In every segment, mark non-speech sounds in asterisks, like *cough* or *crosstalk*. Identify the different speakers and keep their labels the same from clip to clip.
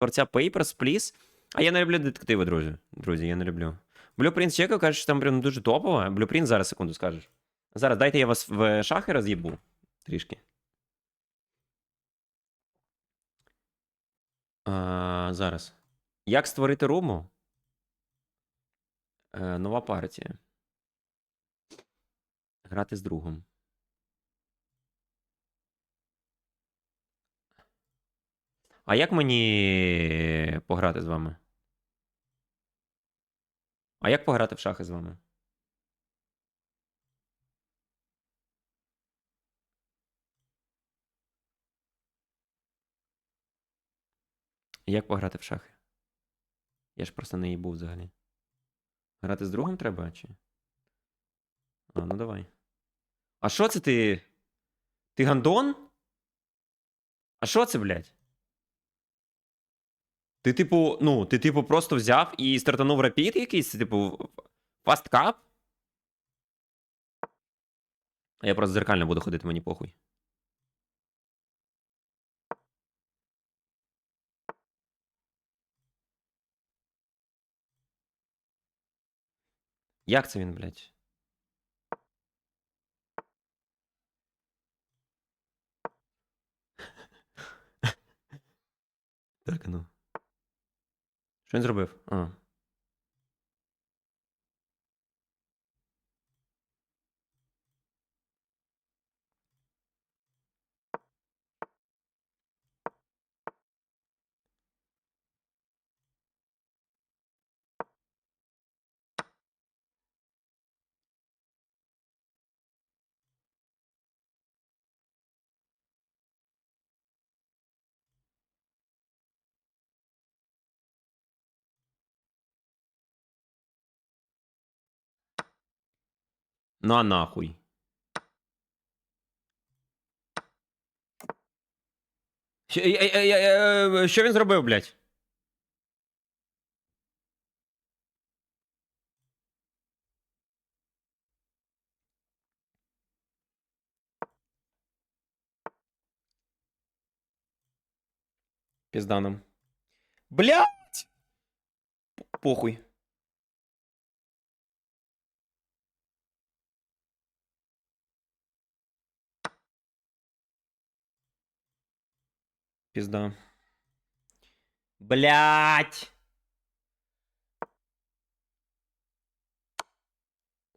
Speaker 1: творця Papers, Please. А я не люблю детективи, друзі. Друзі, я не люблю. Blueprint чекав, каже, що там прям дуже топово. Blueprint зараз секунду скажеш. Зараз дайте я вас в шахи роз'їбу. Трішки. А, зараз. Як створити руму? Е, нова партія. Грати з другом. А як мені пограти з вами? А як пограти в шахи з вами? Як пограти в шахи? Я ж просто не їбу взагалі. Грати з другом треба, чи? А, ну давай. А що це ти? Ти гандон? А що це, блядь? Ти, типу, ну, ти, типу, просто взяв і стартанув рапід якийсь, типу, фасткап? Я просто зеркально буду ходити, мені похуй. Як це він, блядь? *laughs* Так, ну. Що він зробив? А. Ну а нахуй. Що, е, е, е, е, що він зробив, блядь? Пизда нам. Блядь! П- Похуй. Пизда. Блять.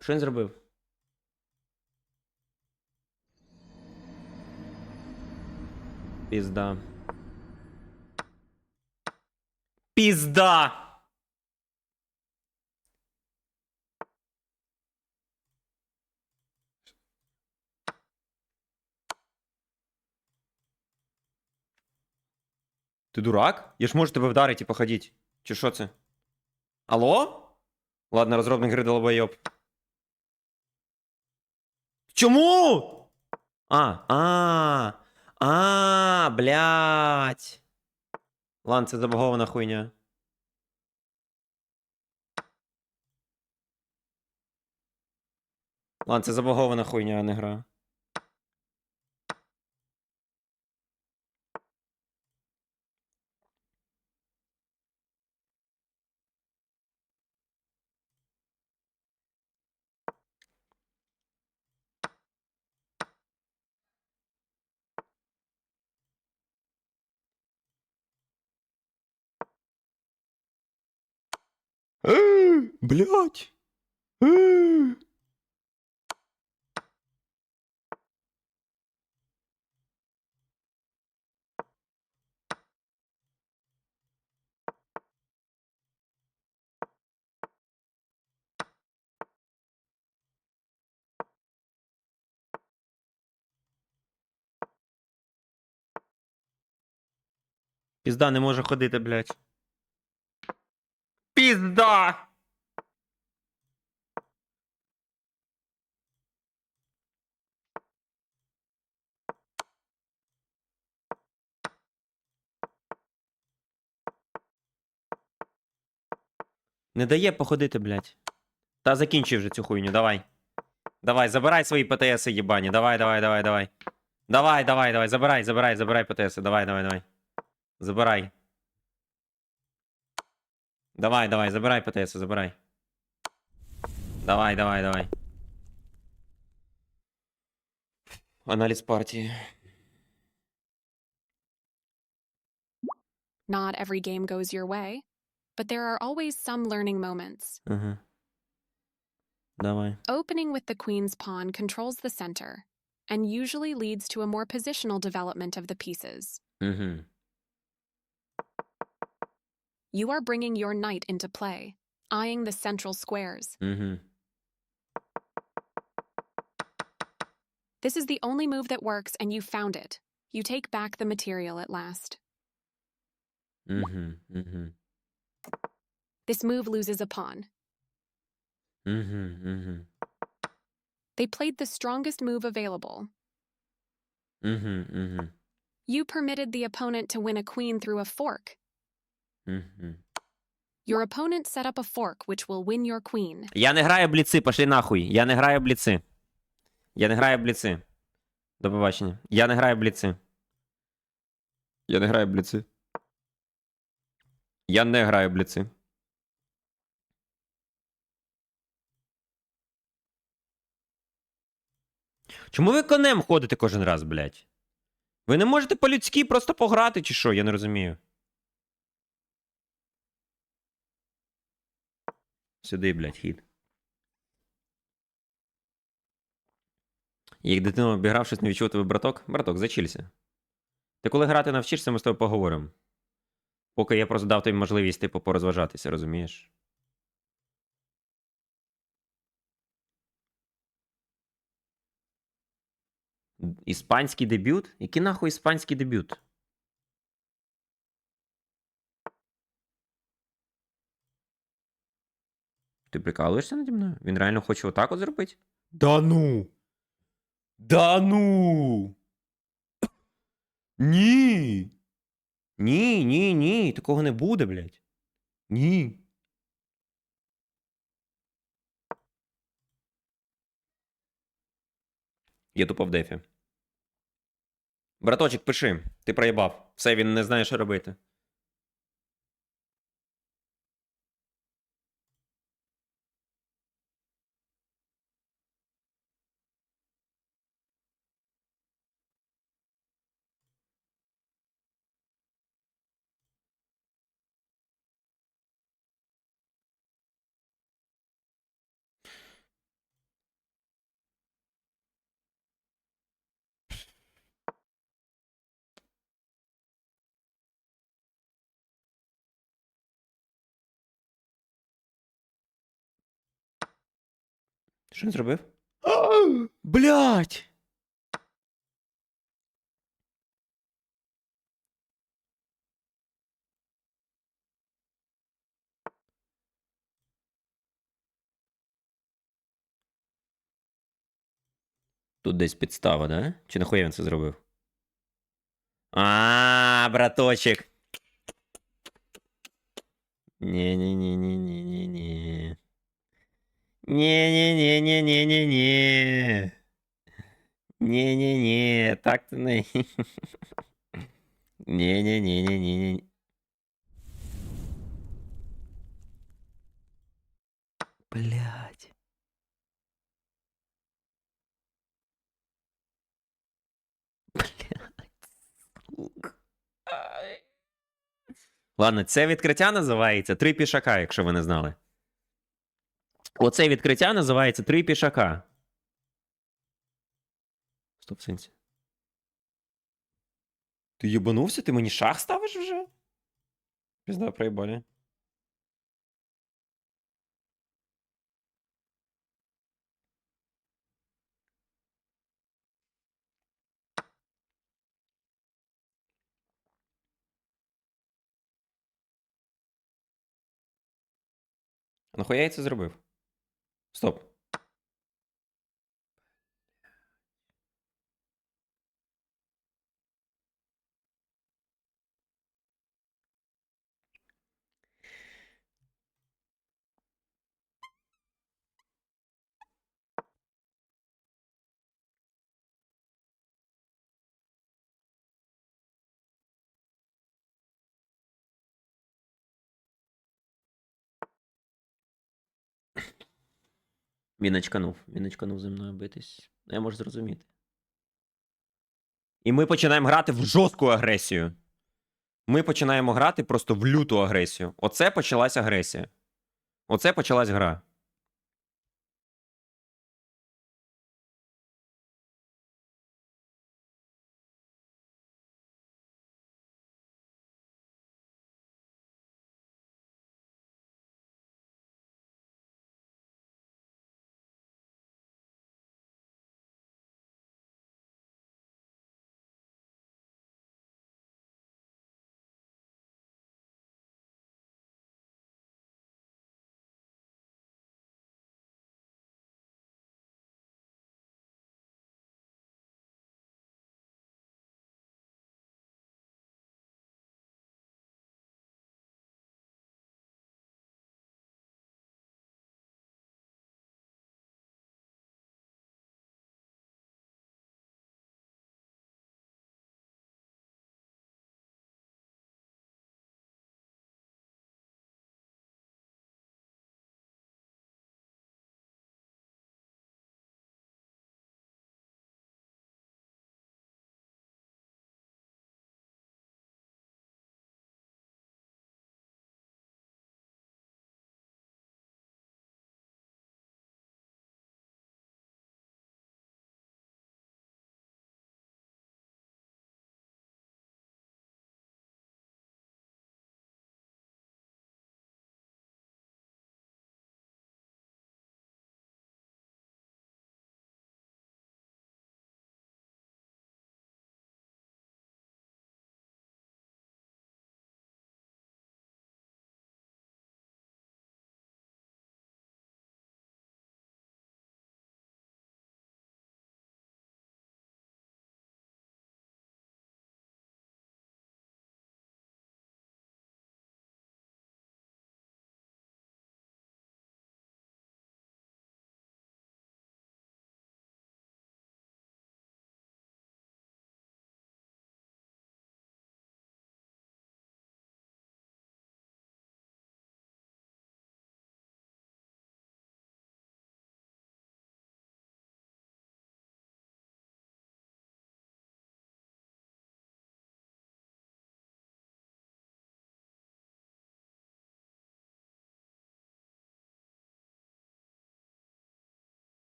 Speaker 1: Що він зробив? Пізда. Пізда! Ти дурак? Я ж можу тебе вдарити і походіть. Чи що це? Алло? Ладно, розробник гри долбойоб. Чому? А, а, а, блядь. Ладно, це забагована хуйня. Ладно, це забагована хуйня, а не гра. Блять. Пізда не може ходити, блядь. Пізда! Не дає походити, блядь. Та закінчуй вже цю хуйню, давай. Давай, забирай свої ПТСи, єбані. Давай, давай, давай, давай. Давай, давай, давай, забирай, забирай, забирай ПТСи. Давай, давай, давай. Забирай. Давай, давай, забирай ПТС, забирай. Давай, давай, давай. Аналіз партії.
Speaker 2: Not every game goes your way, but there are always some learning moments.
Speaker 1: Mm-hmm. That way.
Speaker 2: Opening with the queen's pawn controls the center and usually leads to a more positional development of the pieces.
Speaker 1: Mm-hmm.
Speaker 2: You are bringing your knight into play, eyeing the central squares.
Speaker 1: Mm-hmm.
Speaker 2: This is the only move that works, and you found it. You take back the material at last.
Speaker 1: Mm-hmm. Mm-hmm.
Speaker 2: This move loses a pawn.
Speaker 1: Угу. Угу.
Speaker 2: They played the strongest move available.
Speaker 1: Угу. Угу.
Speaker 2: You permitted the opponent to win a queen through a fork.
Speaker 1: Угу.
Speaker 2: Your opponent set up a fork which will win your queen.
Speaker 1: Я не граю в бліци, пошли нахуй. Я не граю в бліци. Я не граю в бліци. До побачення. Я не граю в бліци. Я не граю в бліци. Я не граю бліци. Чому ви конем ходите кожен раз, блядь? Ви не можете по-людськи просто пограти, чи що? Я не розумію. Сюди, блядь, хід. Як дитина обіграв щось не відчув тебе браток? Браток, зачілься. Ти коли грати навчишся, ми з тобою поговоримо. Поки я просто дав тобі можливість, типу, порозважатися, розумієш? Іспанський дебют? Який нахуй іспанський дебют? Ти прикалуєшся наді мною? Він реально хоче отак от зробити? Да ну! Да ну! Ні! Ні, ні, ні, такого не буде, блядь. Ні. Я тупо в дефі. Браточек, пиши. Ти проїбав. Все, він не знає, що робити. Що він зробив? Блять! Тут десь підстава, да? Чи нахуя він це зробив? А, браточек. Не-не-не-не-не-не-не. Не-не-не-не-не-не-не. Не-не-не, так то *laughs* не. Не-не-не-не-не-не. Блять. Ладно, це відкриття називається Три пішака, якщо ви не знали. Оце відкриття називається Три пішака. Стоп, сенсі. Ти єбанувся? Ти мені шах ставиш вже? Пізда проїбалі. Нахуя я це зробив? Стоп. Він очканув. Він очканув зі мною битись. Я можу зрозуміти. І ми починаємо грати в жорстку агресію. Ми починаємо грати просто в люту агресію. Оце почалась агресія. Оце почалась гра.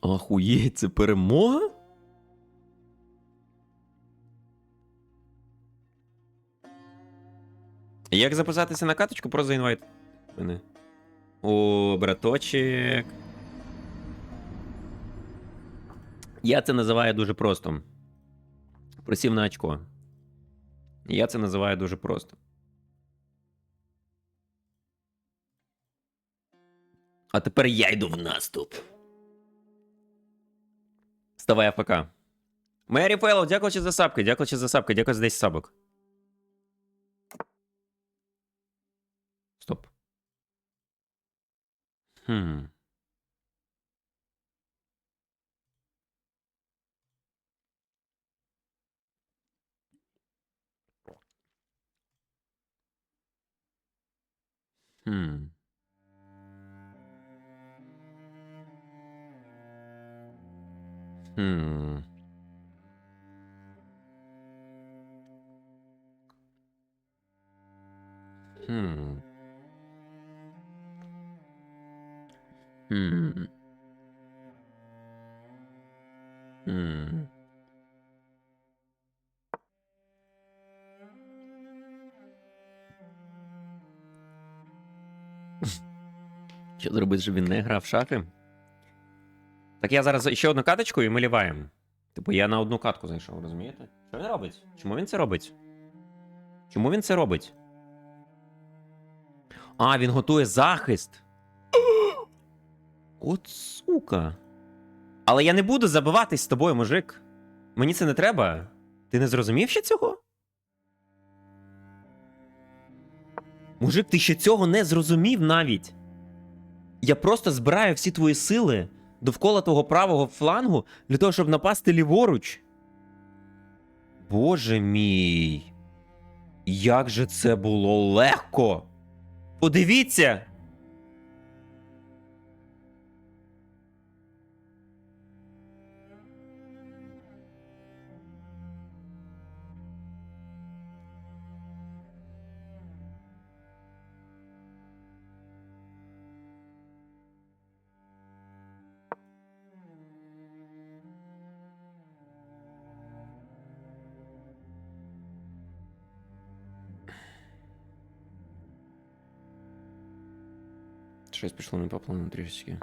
Speaker 1: Охуєть, це перемога? Як записатися на каточку? Просто заінвайт мене. О, браточек. Я це називаю дуже просто. Просів на очко. Я це називаю дуже просто. А тепер я йду в наступ. Вставай АФК. Мері Фейлов, дякую за сапки, дякую за сапки, дякую за 10 сабок. Стоп. Хм. Хм. Хм. Хм. Хм. Хм. *laughs* Що зробити, щоб він не грав шахи? Так я зараз ще одну каточку і ми ліваємо. Типу, я на одну катку зайшов, розумієте? Що він робить? Чому він це робить? Чому він це робить? А, він готує захист. *gasps* От сука. Але я не буду забиватись з тобою, мужик. Мені це не треба. Ти не зрозумів ще цього? Мужик, ти ще цього не зрозумів навіть. Я просто збираю всі твої сили довкола твого правого флангу для того, щоб напасти ліворуч. Боже мій. Як же це було легко! Подивіться! Щось пішло не по плану трішечки.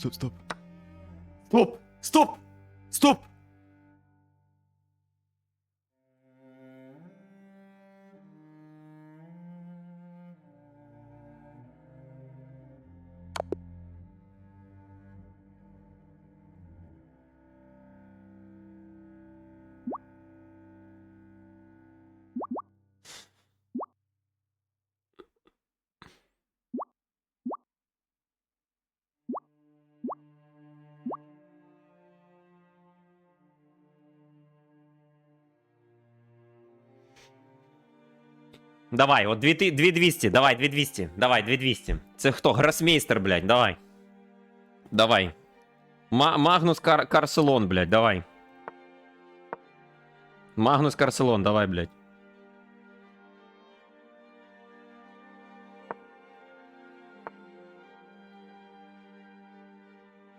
Speaker 3: Стоп. Стоп! Стоп! Стоп!
Speaker 1: Давай, от 2200, давай, 2200, давай, 2200. Це хто? Гросмейстер, блядь, давай. Давай. Ма- Магнус Кар Карселон, блядь, давай. Магнус Карселон, давай, блядь.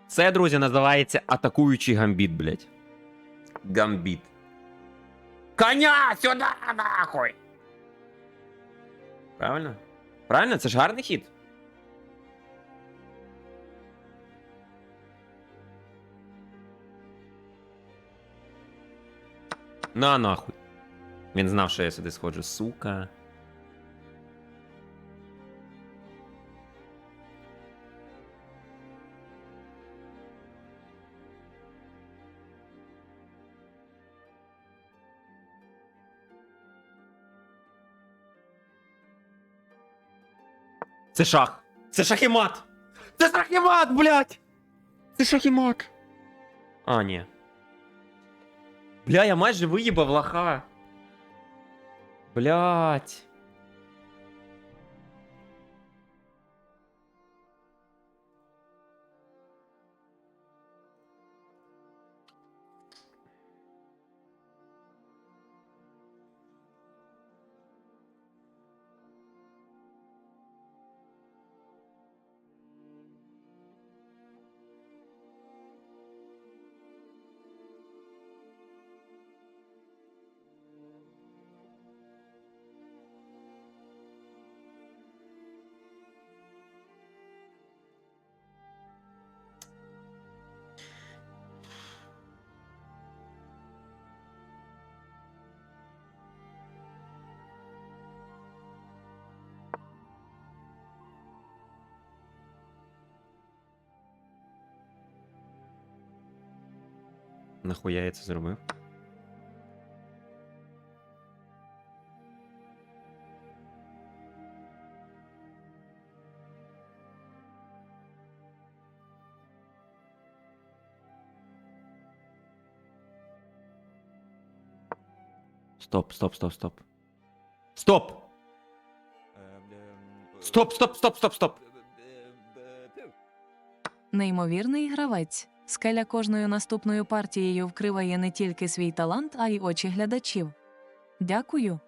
Speaker 1: Це, друзі, називається атакуючий гамбіт, блядь. Гамбіт. Коня сюди, нахуй! Правильно? Правильно, це ж гарний хід. На нахуй. Він знав, що я сюди сходжу, сука. Це шах. Це шахімат. Це шахімат, блядь. Це шахімат. А, ні. Бля, я майже виїбав лоха. Блять. Нахуя я це зробив? Стоп, стоп, стоп, стоп. Стоп! Стоп, стоп, стоп, стоп, стоп!
Speaker 4: Неймовірний гравець. Скеля кожною наступною партією вкриває не тільки свій талант, а й очі глядачів. Дякую.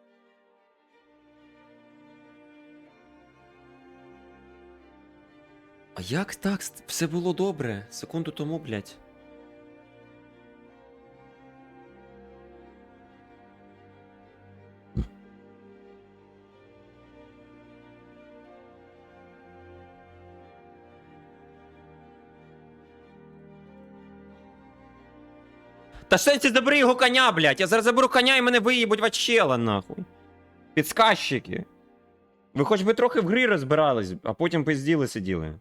Speaker 1: А як так? Все було добре. Секунду тому, блядь. Та сенсі забери його коня, блядь. Я зараз заберу коня і мене виїбуть в очела, нахуй. Підсказчики. Ви хоч би трохи в грі розбирались, а потім пизділи сиділи.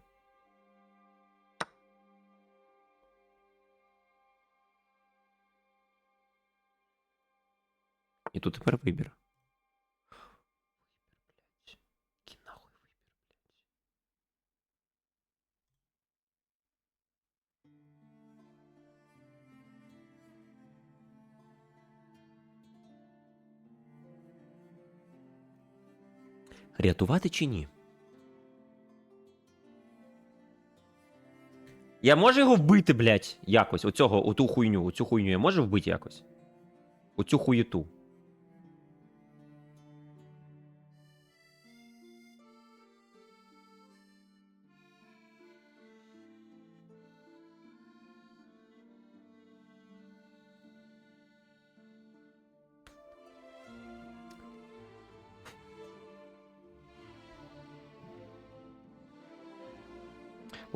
Speaker 1: І тут тепер вибір. Рятувати чи ні? Я можу його вбити, блядь, якось. Оцього, оту хуйню, оцю хуйню я можу вбити якось? Оцю хуєту.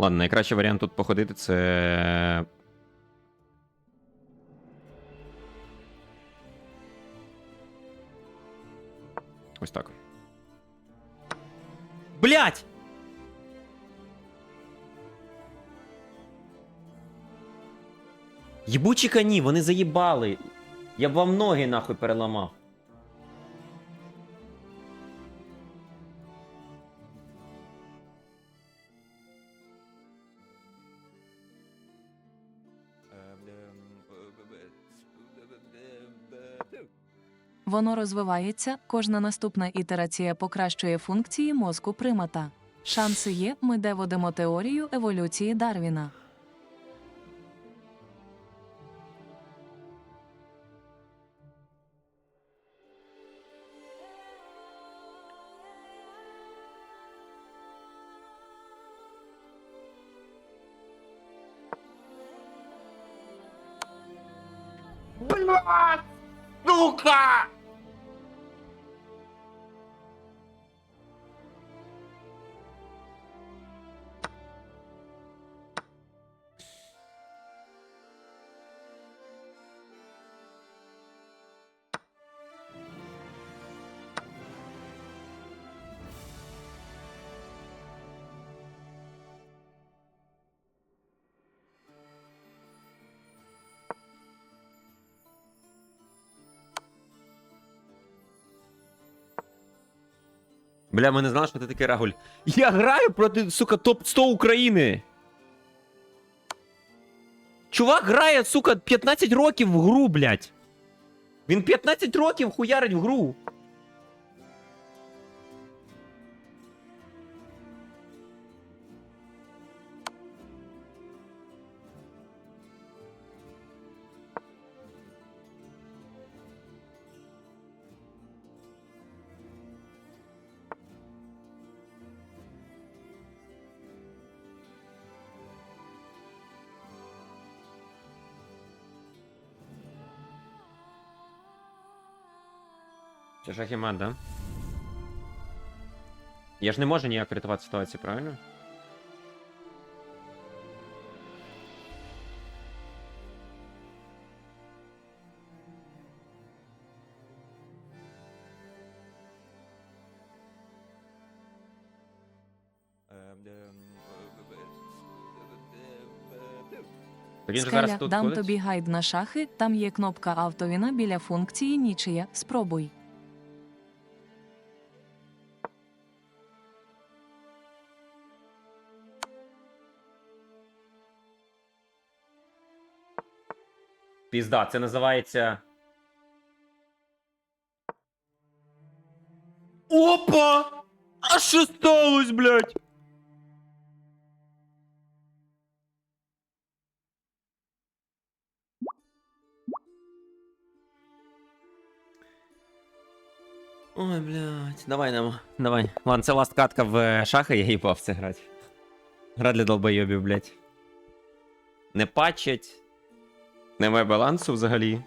Speaker 1: Ладно, найкращий варіант тут походити це. Ось так. Блять! Єбучі коні, вони заїбали. Я б вам ноги нахуй переламав.
Speaker 4: Воно розвивається, кожна наступна ітерація покращує функції мозку примата. Шанси є, ми доводимо теорію еволюції Дарвіна.
Speaker 1: Блять! Сука! Бля, ми не знали, що ти такий Рагуль. Я граю проти, сука, топ-100 України. Чувак грає, сука, 15 років в гру, блядь. Він 15 років хуярить в гру. Шахімат, да? Я ж не можу ніяк врятувати ситуацію, правильно?
Speaker 4: Скеля, дам тобі гайд на шахи, там є кнопка автовіна біля функції нічия. Спробуй.
Speaker 1: Пізда, це називається. Опа! А що сталося, блядь? Ой, блядь. Давай нам. Давай. Ладно, це ласт катка в е, шахи, я їбав це грати.
Speaker 5: Гра для долбойобів, блядь. Не патчать. Немає балансу взагалі.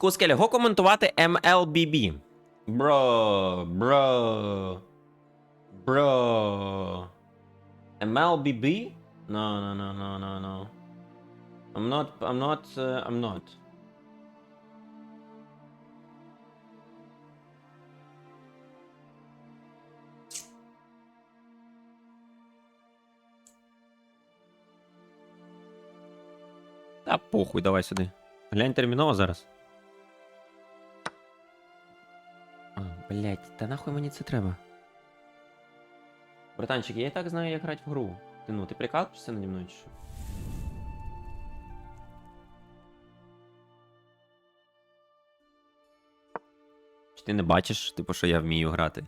Speaker 5: Кускель, го коментувати MLBB. Бро, бро. Бро. MLBB? No, no, no, no, no, no. I'm not, I'm not, uh, I'm not. Та похуй, давай сюди. Глянь терміново зараз. А, блять, та нахуй мені це треба? Братанчик, я і так знаю, як грати в гру. Ти ну, ти прикалуєшся наді мною чи що? Чи ти не бачиш, типу, що я вмію грати?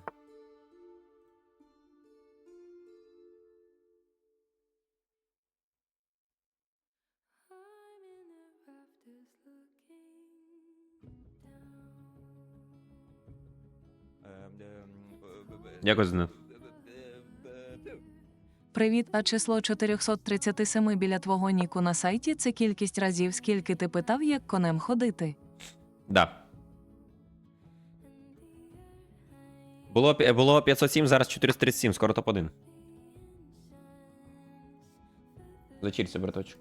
Speaker 5: Дякую за не.
Speaker 4: Привіт, а число 437 біля твого ніку на сайті це кількість разів, скільки ти питав, як конем ходити.
Speaker 5: Да. Було, було 507, зараз 437, скоро топ-1. Зачірся, браточок.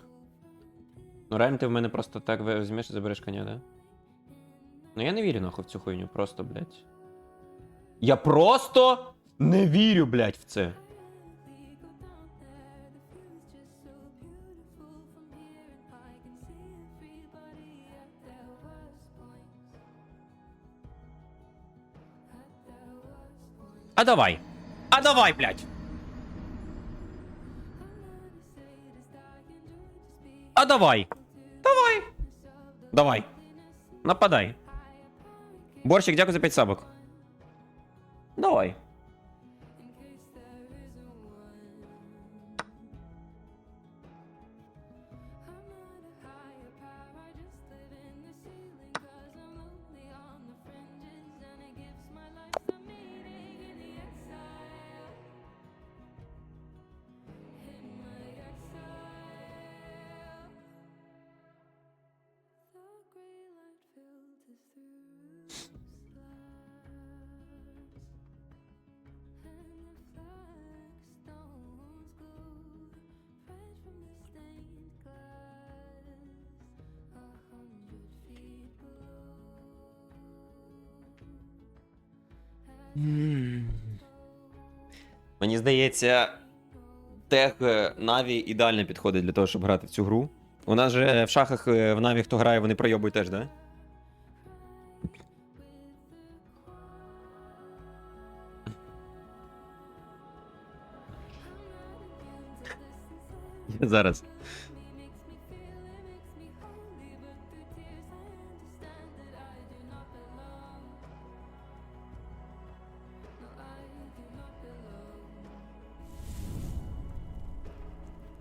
Speaker 5: Ну, реально ти в мене просто так візьмеш і забереш коня, да? Ну я не вірю нахуй в цю хуйню, просто, блядь. Я просто не вірю, блядь, в це. А давай. А давай, блядь. А давай. Давай. Давай. Нападай. Борщик, дякую за 5 сабок. Давай. Мені здається, тех е, Наві ідеально підходить для того, щоб грати в цю гру. У нас же в шахах е, в Наві, хто грає, вони пройобують теж, да? *laughs* Зараз